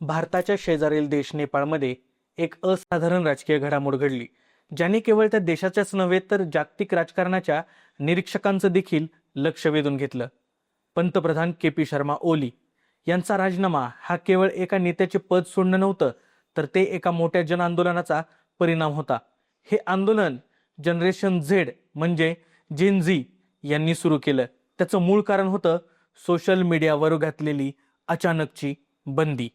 भारताच्या शेजारील देश नेपाळमध्ये एक असाधारण राजकीय घडामोड घडली ज्याने केवळ त्या देशाच्याच नव्हे तर जागतिक राजकारणाच्या निरीक्षकांचं देखील लक्ष वेधून घेतलं. पंतप्रधान के पी शर्मा ओली यांचा राजीनामा हा केवळ एका नेत्याचे पद सोडणं नव्हतं तर ते एका मोठ्या जन आंदोलनाचा परिणाम होता. हे आंदोलन जनरेशन झेड म्हणजे जेन झी यांनी सुरू केलं. त्याचं मूळ कारण होतं सोशल मीडियावर घातलेली अचानकची बंदी.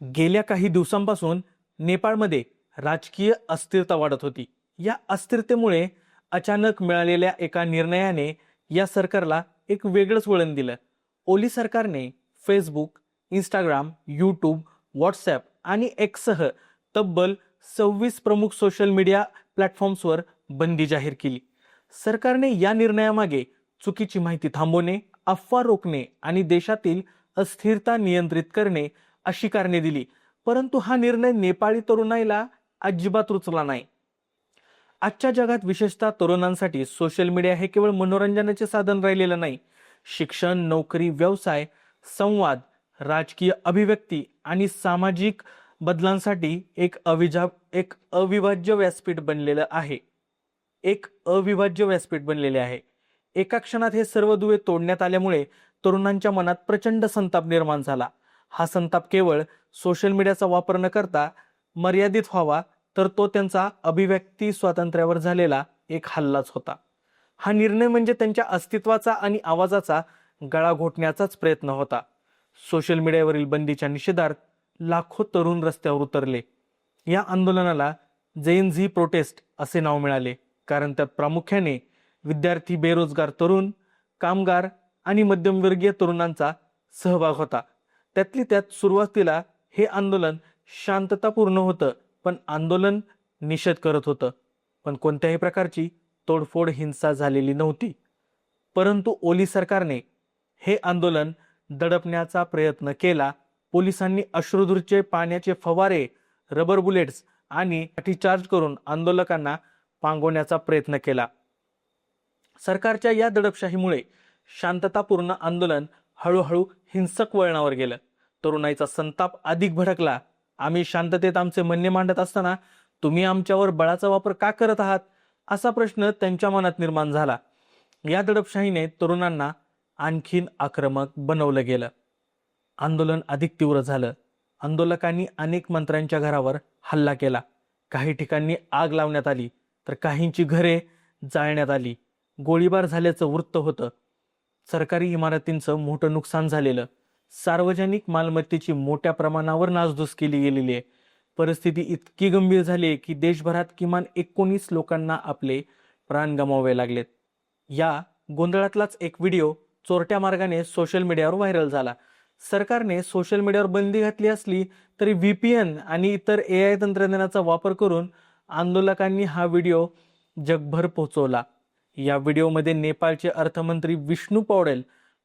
गेल्या काही दिवसांपासून नेपाळमध्ये राजकीय अस्थिरता वाढत होती. या अस्थिरतेमुळे अचानक मिळालेल्या एका निर्णयाने या सरकारला एक वेगळंच वळण दिलं. ओली सरकारने फेसबुक इंस्टाग्राम यूट्यूब व्हॉट्सॲप आणि एक्ससह तब्बल सव्वीस प्रमुख सोशल मीडिया प्लॅटफॉर्म्सवर बंदी जाहीर केली. सरकारने या निर्णयामागे चुकीची माहिती थांबवणे अफवा रोखणे आणि देशातील अस्थिरता नियंत्रित करणे अशी कारणे दिली. परंतु हा निर्णय नेपाळी तरुणाईला अजिबात रुचला नाही. आजच्या जगात विशेषतः तरुणांसाठी सोशल मीडिया हे केवळ मनोरंजनाचे साधन राहिलेलं नाही. शिक्षण नोकरी व्यवसाय संवाद राजकीय अभिव्यक्ती आणि सामाजिक बदलांसाठी एक अविजा एक अविभाज्य व्यासपीठ बनलेलं आहे. एक अविभाज्य व्यासपीठ बनलेले आहे. एका क्षणात हे सर्व दुवे तोडण्यात आल्यामुळे तरुणांच्या मनात प्रचंड संताप निर्माण झाला. हा संताप केवळ सोशल मीडियाचा वापर न करता मर्यादित व्हावा तर तो त्यांचा अभिव्यक्ती स्वातंत्र्यावर झालेला एक हल्लाच होता. हा निर्णय म्हणजे त्यांच्या अस्तित्वाचा आणि आवाजाचा गळा घोटण्याचाच प्रयत्न होता. सोशल मीडियावरील बंदीच्या निषेधार्थ लाखो तरुण रस्त्यावर उतरले. या आंदोलनाला जैन झी प्रोटेस्ट असे नाव मिळाले कारण त्यात प्रामुख्याने विद्यार्थी बेरोजगार तरुण कामगार आणि मध्यमवर्गीय तरुणांचा सहभाग होता. त्यातली त्यात सुरुवातीला हे आंदोलन शांततापूर्ण होतं पण आंदोलन निषेध करत होतं. पण कोणत्याही प्रकारची तोडफोड हिंसा झालेली नव्हती. परंतु ओली सरकारने हे आंदोलन दडपण्याचा प्रयत्न केला. पोलिसांनी अश्रुधूरचे पाण्याचे फवारे रबर बुलेट्स आणि चार्ज करून आंदोलकांना पांगवण्याचा प्रयत्न केला. सरकारच्या या दडपशाहीमुळे शांततापूर्ण आंदोलन हळूहळू हिंसक वळणावर गेलं. तरुणाईचा संताप अधिक भडकला. आम्ही शांततेत आमचे म्हणणे मांडत असताना तुम्ही आमच्यावर बळाचा वापर का करत आहात? असा प्रश्न त्यांच्या मनात निर्माण झाला. या दडपशाहीने तरुणांना आणखीन आक्रमक बनवलं गेलं. आंदोलन अधिक तीव्र झालं. आंदोलकांनी अनेक मंत्र्यांच्या घरावर हल्ला केला. काही ठिकाणी आग लावण्यात आली तर काहींची घरे जाळण्यात आली. गोळीबार झाल्याचं वृत्त होतं. सरकारी इमारतींचं मोठं नुकसान झालेलं. सार्वजनिक मालमत्तेची मोठ्या प्रमाणावर नासधूस केली गेलेली आहे. परिस्थिती इतकी गंभीर झाली आहे की देशभरात किमान एकोणीस लोकांना आपले प्राण गमावे लागलेत. या गोंधळातलाच एक व्हिडिओ चोरट्या मार्गाने सोशल मीडियावर व्हायरल झाला. सरकारने सोशल मीडियावर बंदी घातली असली तरी व्ही पी एन आणि इतर ए आय तंत्रज्ञानाचा वापर करून आंदोलकांनी हा व्हिडिओ जगभर पोहोचवला. या व्हिडिओमध्ये नेपाळचे अर्थमंत्री विष्णू पौडेल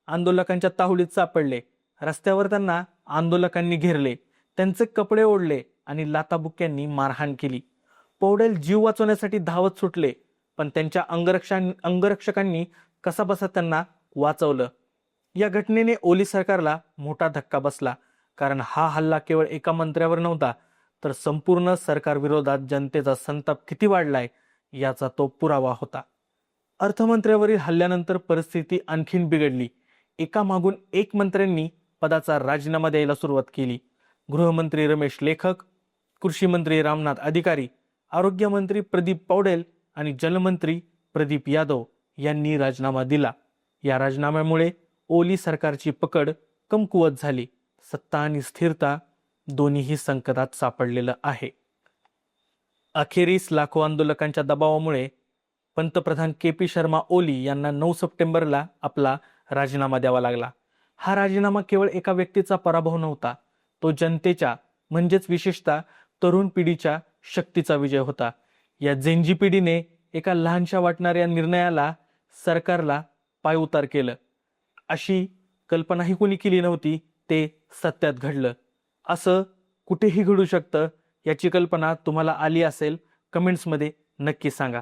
आंदोलकांच्या ताहुलीत सापडले. रस्त्यावर त्यांना आंदोलकांनी घेरले त्यांचे कपडे ओढले आणि लाताबुक्यांनी मारहाण केली. पौडेल जीव वाचवण्यासाठी धावत सुटले पण त्यांच्या अंगरक्षा अंगरक्षकांनी कसाबसा त्यांना वाचवलं. या घटनेने ओली सरकारला मोठा धक्का बसला कारण हा हल्ला केवळ एका मंत्र्यावर नव्हता तर संपूर्ण सरकारविरोधात जनतेचा संताप किती वाढलाय याचा तो पुरावा होता. अर्थमंत्र्यावरील हल्ल्यानंतर परिस्थिती आणखीन बिघडली. एका मागून एक मंत्र्यांनी पदाचा राजीनामा द्यायला सुरुवात केली. गृहमंत्री रमेश लेखक कृषी मंत्री रामनाथ अधिकारी आरोग्यमंत्री प्रदीप पौडेल आणि जलमंत्री प्रदीप यादव यांनी राजीनामा दिला. या राजीनाम्यामुळे ओली सरकारची पकड कमकुवत झाली. सत्ता आणि स्थिरता दोन्हीही संकटात सापडलेलं आहे. अखेरीस लाखो आंदोलकांच्या दबावामुळे पंतप्रधान के पी शर्मा ओली यांना नऊ सप्टेंबरला आपला राजीनामा द्यावा लागला. हा राजीनामा केवळ एका व्यक्तीचा पराभव नव्हता. तो जनतेच्या म्हणजेच विशेषतः तरुण पिढीच्या शक्तीचा विजय होता. या झेंजी पिढीने एका लहानशा वाटणाऱ्या निर्णयाला सरकारला पायउतार केलं. अशी कल्पनाही कोणी केली नव्हती ते सत्यात घडलं. असं कुठेही घडू शकतं याची कल्पना तुम्हाला आली असेल कमेंट्समध्ये नक्की सांगा.